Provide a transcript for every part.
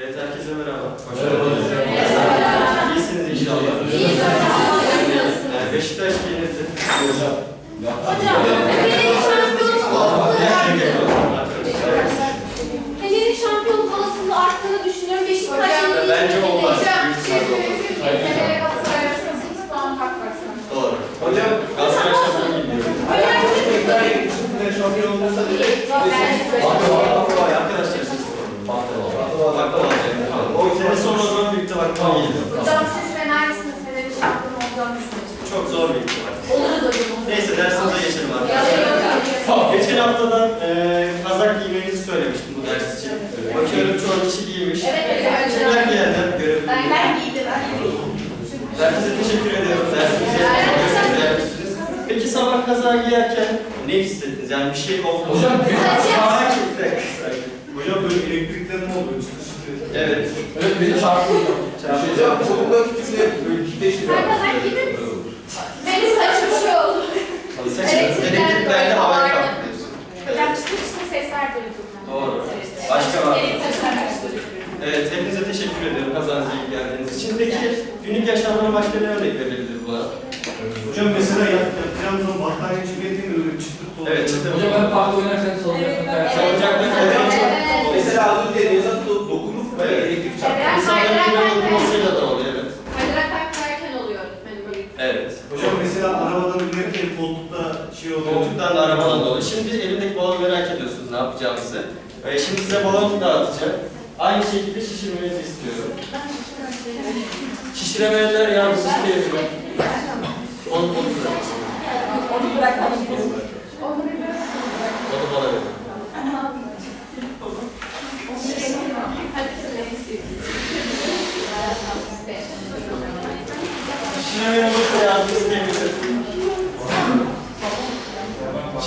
Evet, herkese merhaba. Hoş Merhaba geldiniz. hocam. İyisiniz inşallah. İyiyiz hocam. Ee, Beşiktaş yenildi. Hocam. Hocam, Fener'in şampiyonluk olasılığı Fener'in şampiyonluk olasılığı arttığını düşünüyorum. Beşiktaş yenildiği Bence olmaz. Hocam, Büyük fark olmaz. Fener'e Galatasaray arasında 8 puan fark var şu an. Doğru. Hocam, Galatasaray şampiyon gidiyor. şampiyon olursa direkt Vay arkadaşlar Baklava alacağım. O sene son o zaman büyük baklava geliyor. Hocam siz Fener'lisiniz. Fener'in şampiyon olacağını düşünüyorsunuz. Çok zor bir ihtimal. Oluruz hocam. Neyse dersimize geçelim yok. Geçen haftadan e, kazak giymenizi söylemiştim bu ders için. Bakıyorum çoğu kişi giymiş. Evet, evet. Kimler giyenler görebilirim. Ben, ben giydim. Herkese teşekkür ediyorum. Dersimize gelmişsiniz. Peki sabah kaza giyerken ne hissettiniz? Yani bir şey oldu. mu? Hocam, bir- bir. Hocam böyle elektriklenme oluyor çıtır çıtır. Evet. Evet beni çarptı. Hocam çocuklar. Sen kazak giydin mi? Benim saçım şey oldu. Elektriklerle havaya kalkıyorsun. Çıtır çıtır sesler duydum. Doğru. Başka var mı? Evet, hepinize teşekkür ediyorum kazanıza iyi geldiğiniz için. Peki, günlük yaşamdan başka ne örnek verilebilir bu arada? Hocam mesela yapacağımız zaman battaniye mı böyle çıtır oluyor. Evet, çıtır. Hocam ben parkta oynarken kayarken. Evet. Mesela az önce Nevzat do- dokunup böyle elektrik çarptı. Evet. İnsanların güven dokunmasıyla da oluyor, evet. Kaydırak kayarken oluyor öğretmenim böyle. Evet. Hocam mesela arabadan inerken koltukta şey oluyor. Koltuktan da arabadan dolayı. Şimdi elimdeki balonu merak ediyorsunuz ne yapacağımızı. Ee, şimdi size balon dağıtacağım. Aynı şekilde şişirmenizi istiyorum. Şişiremeyenler yalnız isteyebilir. Onu, onu bırak. Onu bırakalım. Onu bana verin. Şişiremeyen olursa yardım isteyebilir.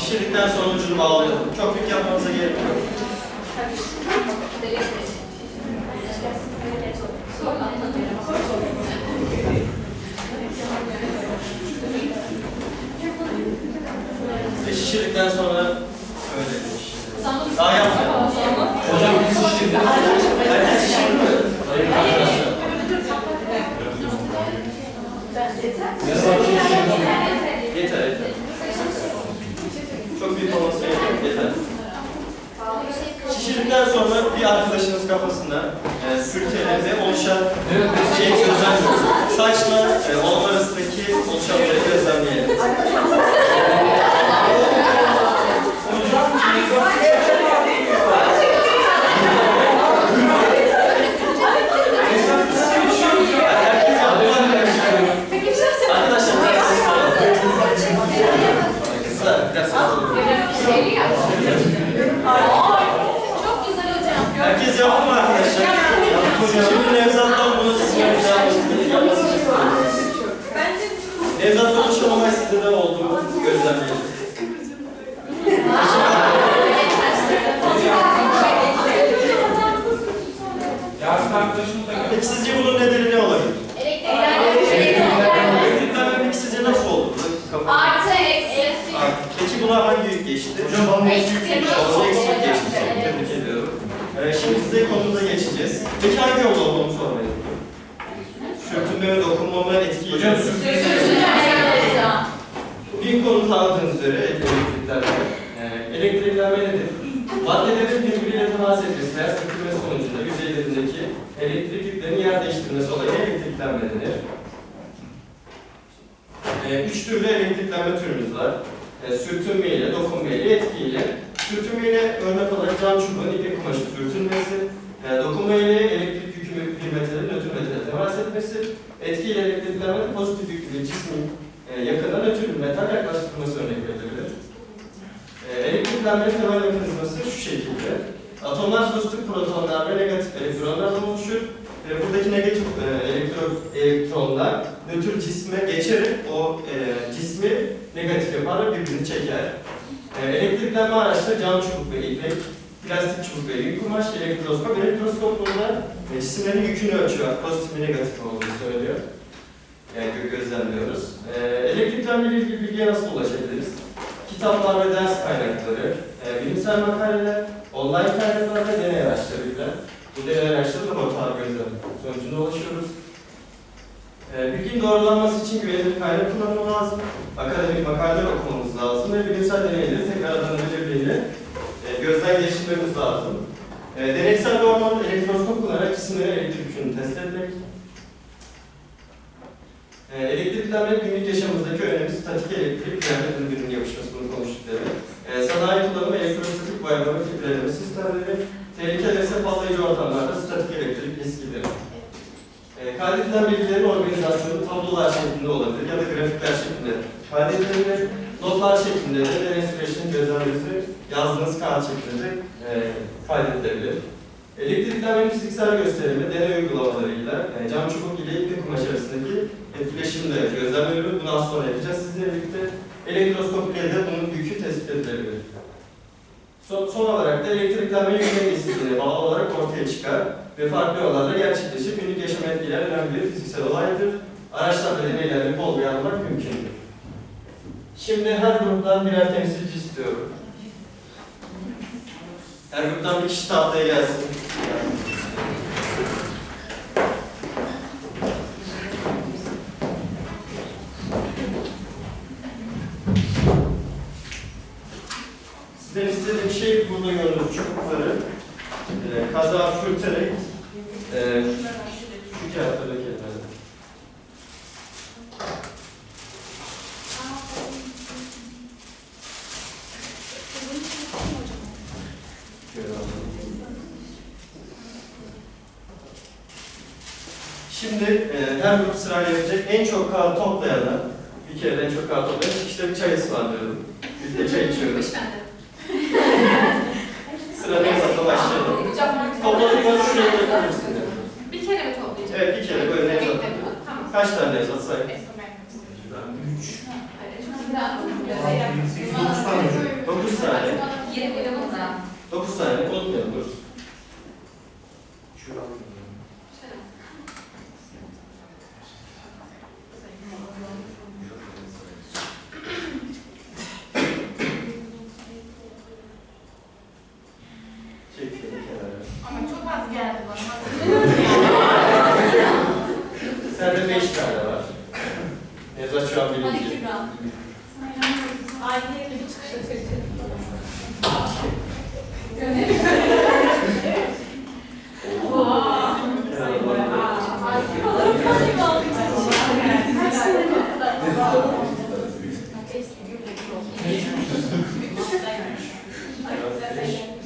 Şişirdikten sonra ucunu bağlayalım. Çok büyük yapmamıza gerek yok. Ve şişirdikten sonra öyle şişirelim. Daha yapmayalım. Hocam biz şişirdik. Herkes şişirdi mi? Hayır arkadaşlar. Mesela bir şey şişirdik. Yeter yeter. Çok büyük olması yok. Yeter. Şişirdikten sonra bir arkadaşınız kafasına e, sürtüğünde oluşan şey gözlemleyin. Saçla e, onun arasındaki oluşanları gözlemleyelim. Herkes yaptı arkadaşlar. Peki bir şey söyleyeyim. Arkadaşlar biraz ses alalım. Kızlar biraz ses alalım. Çok güzel hocam. Herkes yaptı mı arkadaşlar? Şimdi Nevzat'tan bunu sizin yapmasını yapmasını istiyorum. Nevzat konuşan olay sizde de oldu. Gözlemleyelim. Yarın arkadaşımız da geldi. Peki sizce bunun nedeni ne olabilir? Elektriklenme peki sizce nasıl oldu? Kafa- Artı eksi. Peki buna hangi yük geçti? Hocam bana Eksi. eksi yüklemiş. Bana eksi yük geçti. Tebrik ediyorum. Ee, şimdi size konumuza geçeceğiz. Peki hangi yolda olduğunu sormayı Sürtünme ve dokunma mı etkili? Hocam Bir konu tanıdığınız üzere elektriklenme. Ee, elektriklenme nedir? Maddelerin birbiriyle temas etmesi veya sürtünme sonucunda yüzeylerindeki elektrik yüklerinin yer değiştirmesi olayı elektriklenme denir. Ee, üç türlü elektriklenme türümüz var. Ee, sürtünme ile, dokunma ile, etki ile. Sürtünme ile örnek olarak cam çubuğun ipek kumaşı sürtünmesi. Ee, dokunma ile elektrik yükü bir metale, nötr metale temas etmesi. Etki ile elektriklenme pozitif yüklü cismin e, yakına nötr bir metal yaklaştırması örnek verilebilir. E, elektriklenmenin temel mekanizması şu şekilde. Atomlar pozitif protonlar ve negatif elektronlardan oluşur. Buradaki negatif e, elektron, elektronlar nötr cisme geçerek o cismi negatif yapar ve birbirini çeker. Elektriklenme araçları cam çubuk ve ipek, plastik çubuk ve yün kumaş, elektroskop. Elektroskop e, cisimlerin yükünü ölçüyor. Pozitif mi negatif olduğunu söylüyor. Gö- gözlemliyoruz. E, elektriklenme ile ilgili bilgiye nasıl ulaşabiliriz? Kitaplar ve ders kaynakları, e, bilimsel makaleler, online kaynaklar ve deney araçlarıyla Bu değer araçları laboratuvar gözlem sonucunda ulaşıyoruz. Ee, bilginin doğrulanması için güvenilir kaynak kullanımı lazım. Akademik makaleler okumamız lazım ve bilimsel deneyleri tekrardan belirlediğini e, gözden geçirmemiz lazım. E, deneysel doğrulama elektroskop kullanarak cisimlerin elektrik yükünü test etmek. E, elektriklenme günlük yaşamımızdaki önemli statik elektrik kıyafet ürünlerinin yapışması bunu konuştuk demek. E, sanayi kullanımı elektrostatik ve filtreleme sistemleri, tehlikeli ise patlayıcı ortamlarda statik elektrik riskidir. E, kaydedilen bilgilerin organizasyonu tablolar şeklinde olabilir ya da grafikler şeklinde kaydedilebilir. Notlar şeklinde de deney süreçinin gözlemlerinizi yazdığınız kağıt şeklinde e, kaydedilebilir. Elektriklenmenin fiziksel gösterimi deney uygulamalarıyla e, cam çubuk ile iplik kumaş arasındaki etkileşimde gözlemleniyor. Bunu az sonra yapacağız sizlerle birlikte. Elektroskop ile de bunun yükü tespit edilebilir. Son, son olarak da elektriklenme yük dengesizliğine bağlı olarak ortaya çıkar ve farklı yollarla gerçekleşir. Günlük yaşama etkileyen önemli bir fiziksel olaydır. Araçlarla deneylerle bol yapmak mümkündür. Şimdi her gruptan birer temsilci istiyorum. Her gruptan bir kişi tahtaya gelsin. Sizden istediğim şey burada gördüğünüz çubukları e, kaza sürterek e, şu kağıtlara getirmek. Şöyle alalım. Şimdi e, her grup sırayla yapacak. En çok kağıt toplayana, bir kere en çok kağıt toplayan çıkışta bir çay ısmarlıyorum. Biz de çay içiyoruz. Sırada hesapla başlayalım. Topladıklarını şuraya bırakabilirsin. Bir kere mi toplayacağım? Evet, bir kere böyle Nevzat. Tamam. Kaç tane Nevzat say? Dokuz tane. Dokuz tane. Dokuz tane. Unutmayalım dur. Çektim kenara. Ama çok az geldi bana. Sende beş tane var. Nevzat şu an Hadi birinci. Kübra. Aynı yere bir çıkış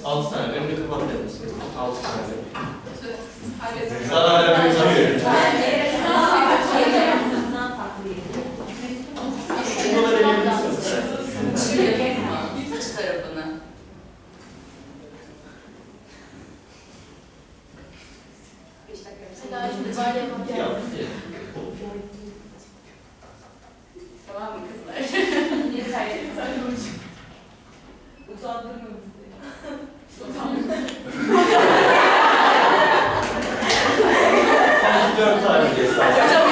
Altı tane. Önünü kapatmayalım. Altı tane. Zarar vermeyi tanıyorum. Şunları eleyebilirsiniz. İç tarafını. Seda şimdi böyle Tamam mı kızlar? Utandırma bizi. Sanki dört tane diye. Hocam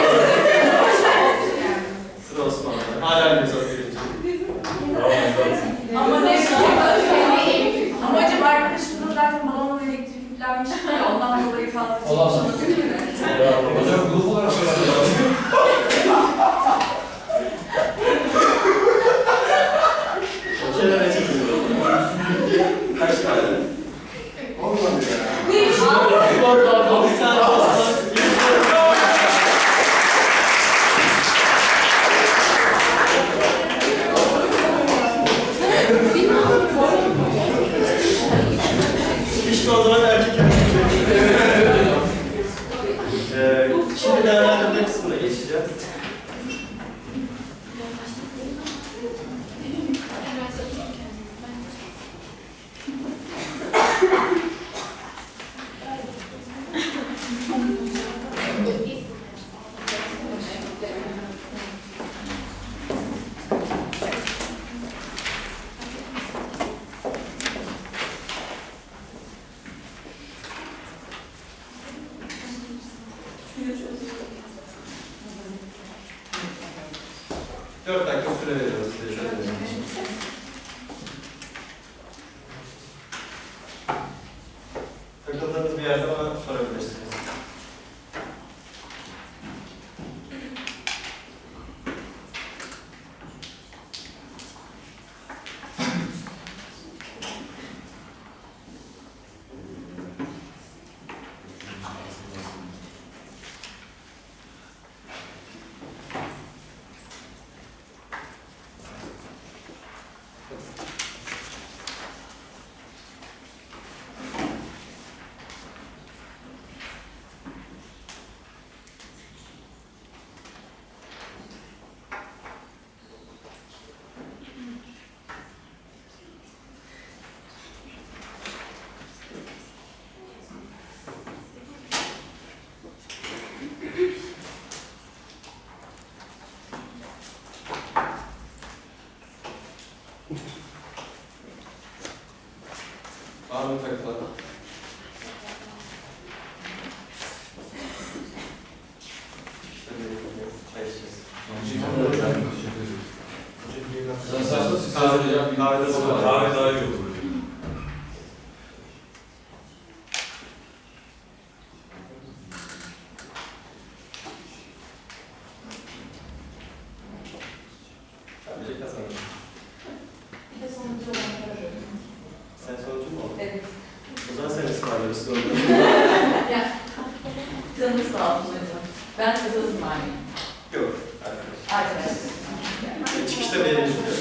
Sıra Osman'da. Hala birinci. Ama ne Amacım arkadaşımızın zaten balonun elektrik yüklenmiş ya ondan dolayı fazla. Sağ olsun hocam. Ben size ısmarlayayım. Yok. Arkadaş. Arkadaşlar. Çıkışta verelim diyor.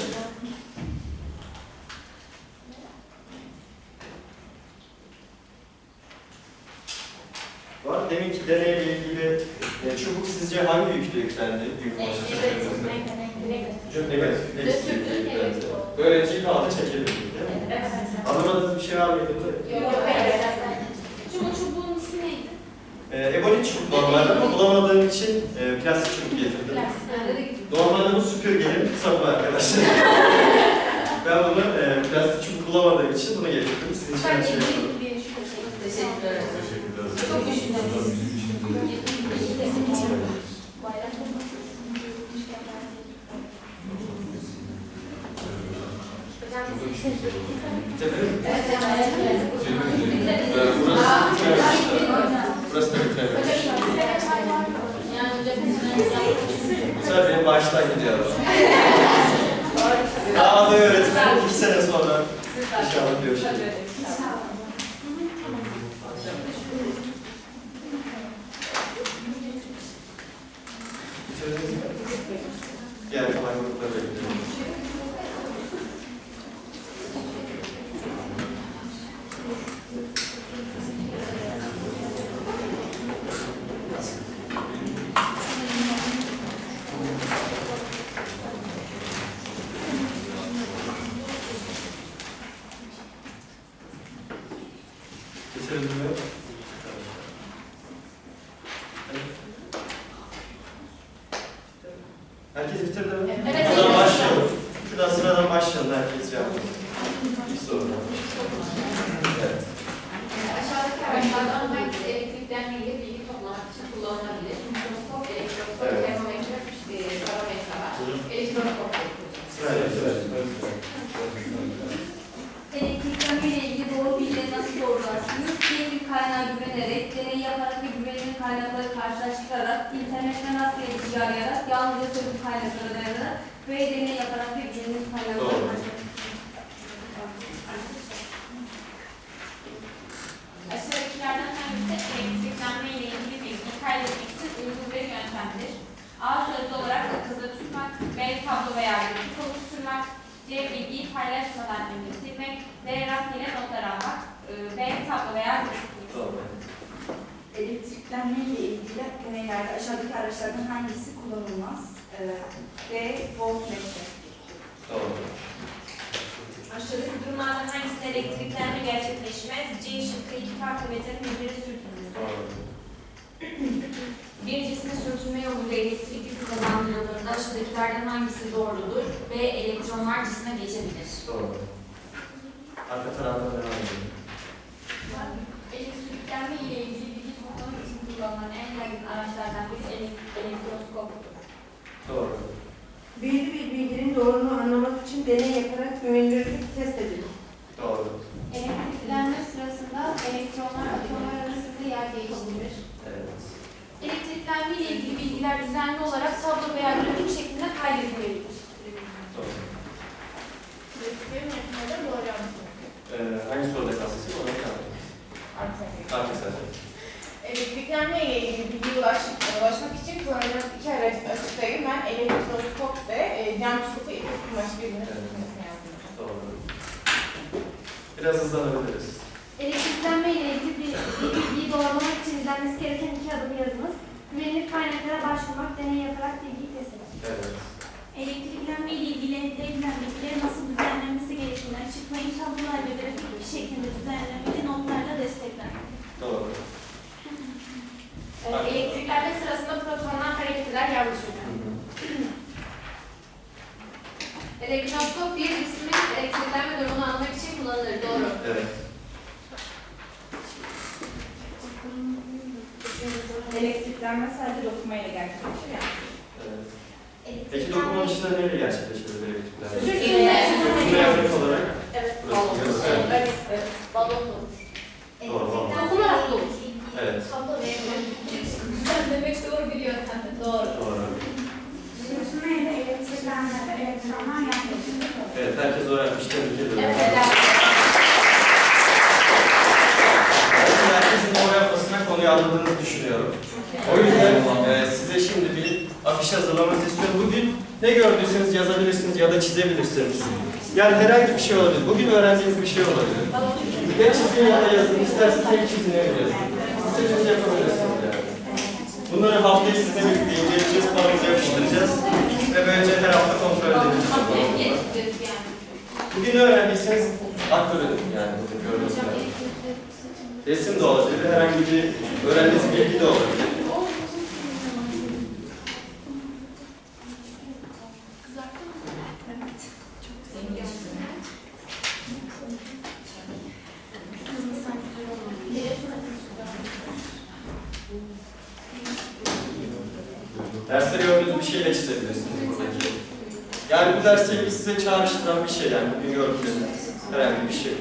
Bu arada deminki deneyle ilgili e, çubuk sizce hangi yüklü yüklendi? Büyük Evet, başlık evet, çubuk. evet. Evet, hepsi Götürdü, yüklendi. evet. Böylece kağıdı çekebildik değil mi? Evet. Anlamadığınız bir şey var mıydı? Yok, hayır. Çubuk çubuğun ismi neydi? E, ebonik çubuk normalde ama bulamadığım için e, plastik çubuk getirdim. Plastik. Normalde bu süpürgenin sapı arkadaşlar. ben bunu e, bulamadığım için bunu getirdim. Sizin için Ben her şey. Teşekkürler hocam. Teşekkürler. Çok düşündüm. Bayrak Burası da Bu sefer benim baştan gidiyor. Daha da öğretmen iki sene sonra inşallah görüşürüz. Diğer kalan grupları bekliyorum. Bitirdiniz mi? Herkes bitirdi mi? Evet, Sıradan evet. başlayalım. Şuradan sıradan başlayalım. Herkes cevap Bir soru. Evet. Aşağıdaki araçlardan hangisi elektriklenmeyle bilgi toplamak için kullanılabilir? Mikroskop, elektroskop, Evet. termometre, barometre var. Elektroskop. Sırayla ilgili doğru bilgileri nasıl doğrularsınız? Bir kaynağa güvenerek, deney yaparak ve güvenilir kaynakları karşılaştırarak, internetten rastgele bilgi arayarak, yalnızca sözlü kaynaklara dayanarak ve deney yaparak ve güvenilir kaynakları karşılaştırarak. Aşağıdakilerden hangisi elektriklenme ile ilgili bilgi kaydetmek için uygun bir yöntemdir? A. Sözlü olarak akılda tutmak. B. Tablo veya grafik oluşturmak. C. Bilgiyi paylaşmadan önce silmek. D. Rastgele notlar almak. Ee, D. Tablo veya grafik oluşturmak. Elektriklenme ile ilgili deneylerde aşağıdaki araçlardan hangisi kullanılmaz? Ee, D. Voltmetre. Doğru. Durumlardan hangisinde elektriklenme gerçekleşmez? C. Şıkkı iki farklı metanın birbirine sürtünmesi. Doğru. Birincisinde sürtünme yoluyla elektrik yükü kazandırıldığında aşağıdakilerden hangisi doğrudur? B. Elektronlar cisme geçebilir. Doğru. Arka taraftan devam edelim. Elektriklenme ile ilgili bilgi toplamak için kullanılan en yaygın araçlardan biri elek- elektroskoptur. Doğru. Belirli bir bilginin doğruluğunu anlamak için deney yaparak güvenilirlik test edilir. Doğru. Elektriklenme sırasında elektronlar atomlar arasında yer değiştirir. Evet. Elektriklenme ile ilgili bilgiler düzenli olarak tablo veya grafik şeklinde kaydedilebilir. Doğru. Benim yapımda doğru yanlış. Ee, hangi soruda kalsın? Ona kaldı. Artık sen. Elektriklenme ile ilgili bilgiye ulaş, ulaşmak için kullanılan iki aracı açıklayayım. Ben elektroskop ve e, cam çubuğu ipek kumaş birbirine sürtünmesini yazdım. Doğru. Biraz hızlanabiliriz. Elektriklenme ile ilgili bir bir bilgiyi doğrulamak için izlenmesi gereken iki adımı yazınız. Güvenilir kaynaklara başvurmak, deney yaparak bilgiyi test. Evet. Elektriklenme ile ilgili elde edilen bilgilerin nasıl düzenlenmesi gerektiğini açıklayın. Tablolar ve grafik bir şeklinde düzenlemeli notlarla desteklenmek. Doğru. Ee, elektriklenme sırasında protonlar hareket eder yanlış hocam. Elektroskop bir cismin elektriklenme durumunu anlamak için kullanılır. Doğru. Evet. Elektriklenme sadece dokunmayla gerçekleşir ya. Evet. Peki dokuma işleri neyle gerçekleşiyor elektrikler? Sürtünme. Sürtünme yaprak olarak Evet. gösteriyor. Evet. evet. Balon olur. Doğru, doğru. Dokunarak olur. Evet. Sen demek doğru bir yöntem. Doğru. Doğru. Elektronlar. Evet, herkes öğrenmiş. Tebrik ediyorum. Evet. Herkesin doğru yapmasına konuyu anladığınızı düşünüyorum. O yüzden e, size şimdi bir afiş hazırlamanızı istiyorum. Bugün ne gördüyseniz yazabilirsiniz ya da çizebilirsiniz. Yani herhangi bir şey olabilir. Bugün öğrendiğiniz bir şey olabilir. Ya çizin ya da yazın. İsterseniz tek çizin ya yazın. İstediğinizi yapabilirsiniz. Bunları haftaya sizinle birlikte inceleyeceğiz, yapıştıracağız. Ve böylece her hafta kontrol edeceğiz. Bugün öğrendiyseniz aktarın yani gördüğünüz gibi. Resim de olabilir, herhangi bir öğrendiğiniz bilgi de olabilir. Derste gördüğünüz bir şeyle çizebilirsiniz buradaki. Yani bu derste size çağrıştıran bir şey yani bugün gördüğünüz herhangi bir şey.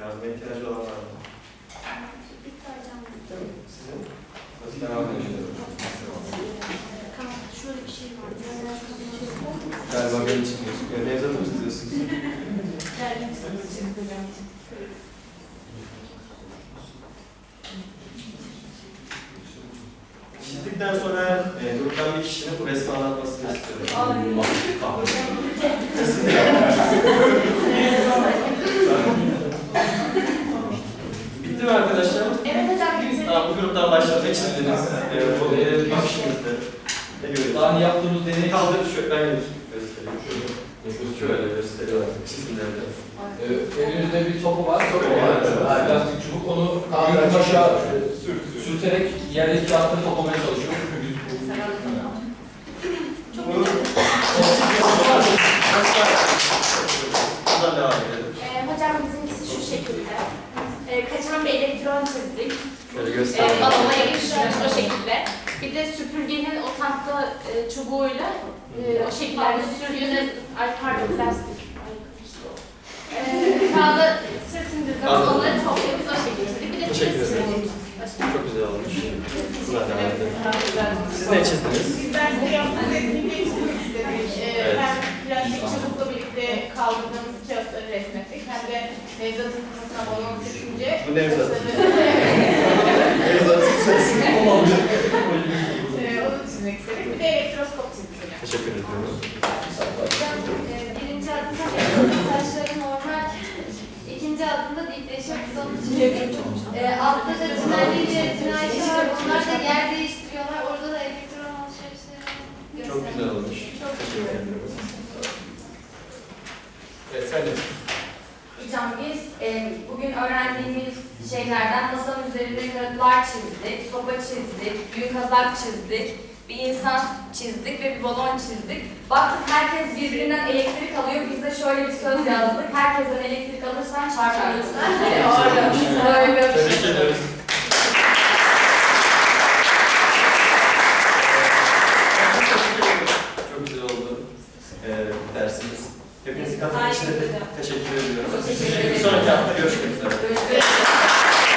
Yardıma ihtiyacı olan var mı? Sizin? Nasıl devam edelim? Şöyle bir şey var. Galiba benim için gözüküyor. Nevzat'ı mı çiziyorsunuz? Çizdikten sonra e, gruptan bir kişinin bu resmi anlatmasını istiyorum. Bitti mi arkadaşlar? Evet hocam bitirdik. Tamam, bu gruptan başlayalım. Ne çizdiniz? E, bu e, afişinizde. Ne görüyorsunuz? Daha önce yaptığımız deney Kaldır şöyle ben göstereyim. Şöyle. Şöyle gösteriyorlar. Çizimlerde. Ee, elimizde bir topu var. Topu var, evet. Ha, Plastik çubuk onu büyük taşa sürterek yerdeki kağıtları toplamaya çalışıyor. Buradan. Ee, hocam bizimkisi şu şekilde. Ee, kaçan bir elektron çizdik. Şöyle Ee, göstereyim. balona yapıştırmış o şekilde. Bir de süpürgenin o tahta e, çubuğuyla e, o şekillerde sürdüğünüz... Ay pardon plastik. Ee, kağıda sırtınca Anladım. onları topluyoruz o şekilde. Bir de Teşekkür çizdik. Çok güzel olmuş. Siz ne çizdiniz? Biz derste yaptığımız etkinliği çizmek istedik. Ee, Evet. Hem plastik çubukla birlikte kaldırdığımız resmettik. Hem de Nevzat'ın balon sıkınca... Bu Nevzat. Nevzat'ın sesini kullanıyor. Ee, onu çizmek istedik. Bir de elektroskop çizdik. Teşekkür ediyorum. Birinci adımda saçları normal, ikinci adımda dipleşiyor. Biz onu çizdik. E, altta da cinayetçi, cinayetçi var. Onlar da yer değiştiriyorlar. Orada da elektron alışverişleri Çok gösteriyor. güzel olmuş. Çok Teşekkür ederim. Evet, sen de. E, bugün öğrendiğimiz şeylerden masanın üzerinde kağıtlar çizdik, sopa çizdik, büyük kazak çizdik, bir insan çizdik ve bir balon çizdik. Baktık herkes birbirinden elektrik alıyor. Biz de şöyle bir söz yazdık. Herkesten elektrik alırsan çarpılırsın. Yani orada böyle bir Tebrik